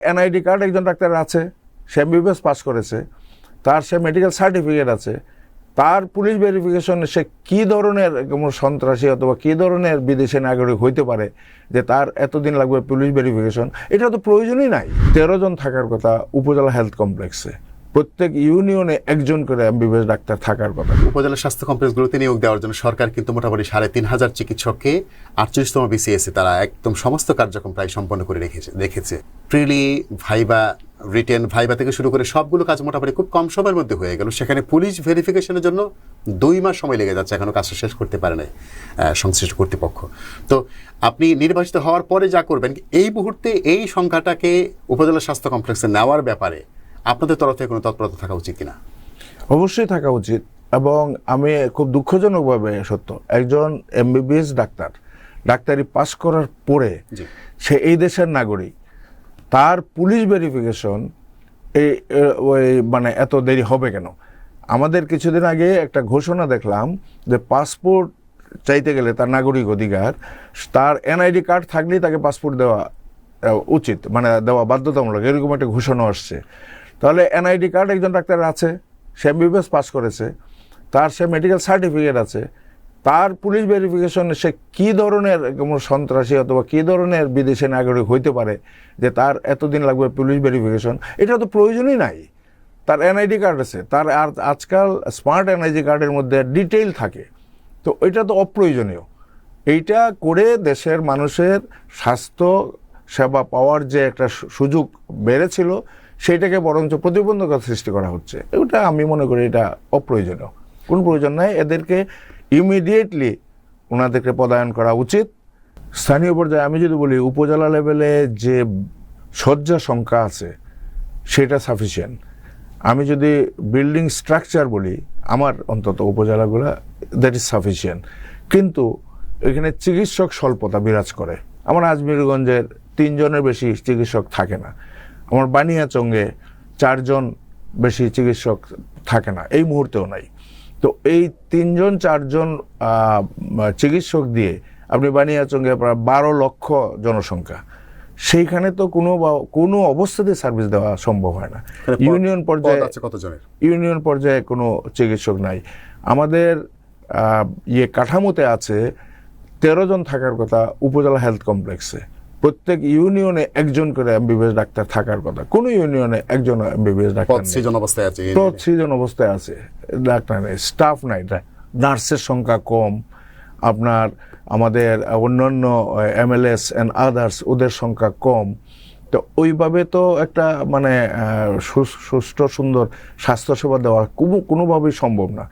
NID card একজন doctor আছে, সে MBBS pass করেছে, তার সে মেডিকেল সার্টিফিকেট আছে, তার পুলিশ ভেরিফিকেশনে সে কি ধরনের সন্ত্রাসী অথবা কি ধরনের বিদেশি নাগরিক হইতে পারে, যে তার এতদিন লাগবে পুলিশ ভেরিফিকেশন এটা তো প্রয়োজনই নাই। তেরো জন থাকার কথা উপজেলা হেলথ কমপ্লেক্সে প্রত্যেক ইউনিয়নে একজন করে এমবিবিএস ডাক্তার থাকার কথা। উপজেলা স্বাস্থ্য কমপ্লেক্সগুলোতে নিয়োগ দেওয়ার জন্য সরকার কিন্তু মোটামুটি সাড়ে তিন হাজার চিকিৎসককে আটচল্লিশতম বিসিএসে তারা একদম সমস্ত কার্যক্রম প্রায় সম্পন্ন করে রেখেছে রেখেছে প্রিলি ভাইবা রিটেন ভাইবা থেকে শুরু করে সবগুলো কাজ মোটামুটি খুব কম সময়ের মধ্যে হয়ে গেল। সেখানে পুলিশ ভেরিফিকেশনের জন্য দুই মাস সময় লেগে যাচ্ছে এখনও কাজটা শেষ করতে পারে নাই সংশ্লিষ্ট কর্তৃপক্ষ। তো আপনি নির্বাচিত হওয়ার পরে যা করবেন এই মুহূর্তে এই সংখ্যাটাকে উপজেলা স্বাস্থ্য কমপ্লেক্সে নেওয়ার ব্যাপারে আপনাদের তরফ থেকে কোনো তৎপরতা থাকা উচিত কিনা? অবশ্যই থাকা উচিত এবং আমি খুব দুঃখজনকভাবে সত্য একজন এমবিবিএস ডাক্তার ডাক্তারি পাশ করার পরে সে এই দেশের নাগরিক তার পুলিশ ভেরিফিকেশন এই মানে এত দেরি হবে কেন? আমাদের কিছুদিন আগে একটা ঘোষণা দেখলাম যে পাসপোর্ট চাইতে গেলে তার নাগরিক অধিকার, তার এনআইডি কার্ড থাকলেই তাকে পাসপোর্ট দেওয়া উচিত মানে দেওয়া বাধ্যতামূলক, এরকম একটা ঘোষণা আসছে। তাহলে এনআইডি কার্ড একজন ডাক্তার আছে, সে এমবিবিএস পাস করেছে, তার সে মেডিকেল সার্টিফিকেট আছে তার পুলিশ ভেরিফিকেশনে সে কি ধরনের সন্ত্রাসী অথবা কি ধরনের বিদেশি নাগরিক হইতে পারে যে তার এতদিন লাগবে পুলিশ ভেরিফিকেশন এটা তো প্রয়োজনই নাই। তার এনআইডি কার্ড আছে, তার আর আজকাল স্মার্ট এনআইডি কার্ডের মধ্যে ডিটেইল থাকে। তো এটা তো অপ্রয়োজনীয়। এইটা করে দেশের মানুষের স্বাস্থ্য, সেবা পাওয়ার যে একটা সুযোগ বেড়েছিল, সেইটাকে বরঞ্চ প্রতিবন্ধকতা সৃষ্টি করা হচ্ছে। এটা আমি মনে করি এটা অপ্রয়োজনীয়। কোনো প্রয়োজন নাই। এদেরকে ইমিডিয়েটলি ওনাদেরকে পদায়ন করা উচিত। স্থানীয় পর্যায়ে আমি যদি বলি, উপজেলা লেভেলে যে শয্যা সংখ্যা আছে, সেটা সাফিসিয়েন্ট আমি যদি বিল্ডিং স্ট্রাকচার বলি, আমার অন্তত উপজেলাগুলো দ্যাট ইজ সাফিসিয়েন্ট কিন্তু এখানে চিকিৎসক স্বল্পতা বিরাজ করে। আমার আজমিরগঞ্জের তিনজনের বেশি চিকিৎসক থাকে না। আমার বানিয়াচঙ্গে চারজন বেশি চিকিৎসক থাকে না। এই মুহূর্তেও নাই। তো এই তিনজন চারজন আহ, চিকিৎসক দিয়ে আপনি বানিয়াচঙ্গে প্রায় বারো লক্ষ জনসংখ্যা। সেইখানে তো কোনো বা- কোনো অবস্থাতে সার্ভিস দেওয়া সম্ভব হয় না। ইউনিয়ন পর্যায়ে ইউনিয়ন পর্যায়ে কোনো চিকিৎসক নাই। আমাদের আহ, ইয়ে কাঠামোতে আছে তেরো জন থাকার কথা উপজেলা হেলথ কমপ্লেক্সে। প্রত্যেক ইউনিয়নে একজন করে এমবিবিএস ডাক্তার থাকার কথা। কোন ইউনিয়নে একজন এমবিবিএস ডাক্তার পদ নেই। অবস্থায় আছে তো সৃজন অবস্থায় আছে ডাক্তার নেই স্টাফ নাই নার্সের সংখ্যা কম আপনার আমাদের অন্যান্য এমএলএস অ্যান্ড আদার্স ওদের সংখ্যা কম। তো ওইভাবে তো একটা মানে সুষ্ঠু সুন্দর স্বাস্থ্যসেবা দেওয়া কোনো কোনোভাবেই সম্ভব না।